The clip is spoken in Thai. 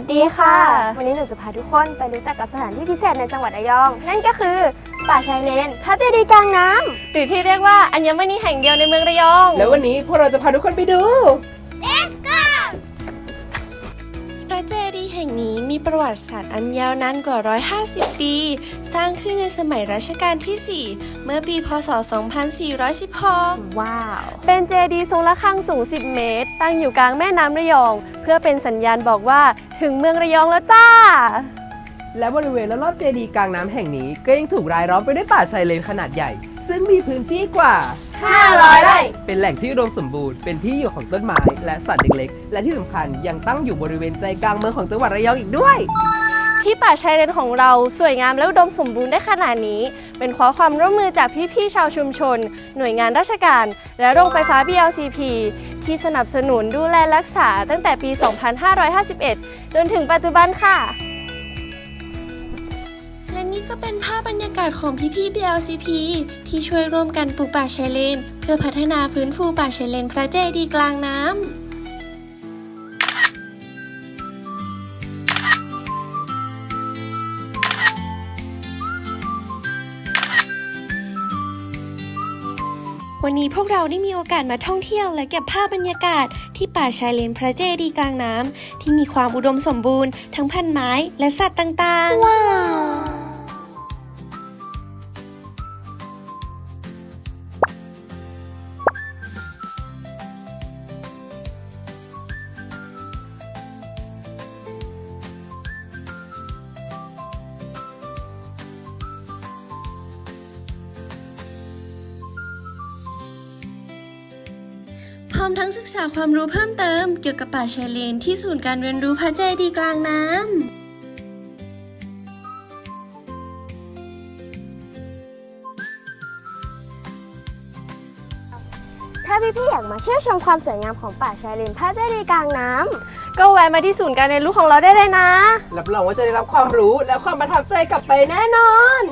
สดีค่ะ วันนี้หนูจะพาทุกคนไปรู้จักกับสถานที่พิเศษในจังหวัดระยอง นั่นก็คือป่าชายเลนพระเจดีย์กลางน้ำหรือที่เรียกว่าอัญมณีแห่งเดียวในเมืองระยอง แล้ววันนี้พวกเราจะพาทุกคนไปดู ประวัติศาสตร์อันยาวนานกว่า 150 ปี สร้างขึ้นในสมัยรัชกาลที่ 4 เมื่อปีพศ 2416 ว้าว เป็นเจดีย์ทรงระฆังสูง 10 เมตร ตั้งอยู่กลางแม่น้ำระยอง เพื่อเป็นสัญญาณบอกว่าถึงเมืองระยองแล้วจ้า และบริเวณรอบๆเจดีย์กลางน้ำแห่งนี้ ก็ยังถูกรายล้อมไปด้วยป่าชายเลนขนาดใหญ่ ซึ่งมีพื้นที่กว่า 500 ไร่ เป็นแหล่งที่อุดมสมบูรณ์ เป็นที่อยู่ของต้นไม้และสัตว์เล็กๆ และที่สำคัญยังตั้งอยู่บริเวณใจกลางเมืองของจังหวัดระยองอีกด้วย ที่ป่าชายเลนของเราสวยงามและอุดมสมบูรณ์ได้ขนาดนี้ เป็นเพราะความร่วมมือจากพี่ๆชาวชุมชน หน่วยงานราชการ และโรงไฟฟ้า BLCP ที่สนับสนุนดูแลรักษาตั้งแต่ปี 2551 จนถึงปัจจุบันค่ะ และนี่ก็เป็นภาพบรรยากาศของพี่ๆ BLCP ที่ช่วยร่วมกันปลูกป่าชายเลน เพื่อพัฒนาฟื้นฟูป่าชายเลนพระเจดีย์กลางน้ำวันนี้พวกเราได้มีโอกาสมาท่องเที่ยวและเก็บภาพบรรยากาศที่ป่าชายเลนพระเจดีย์กลางน้ำที่มีความอุดมสมบูรณ์ทั้งพันไม้และสัตว์ต่างๆพ ร้อมทั้งศึกษาความรู้เพิ่มเติมเกี่ยวกับป่าชายเลนที่ศูนย์การเรียนรู้พระเจดีย์กลางน้ำถ้าพี่ๆอยากมาเที่ยวชมความสวยงามของป่าชายเลนพระเจดีย์กลางน้ำก็แวะมาที่ศูนย์การเรียนรู้ของเราได้เลยนะ รับรองว่าจะได้รับความรู้และความประทับใจกลับไปแน่นอน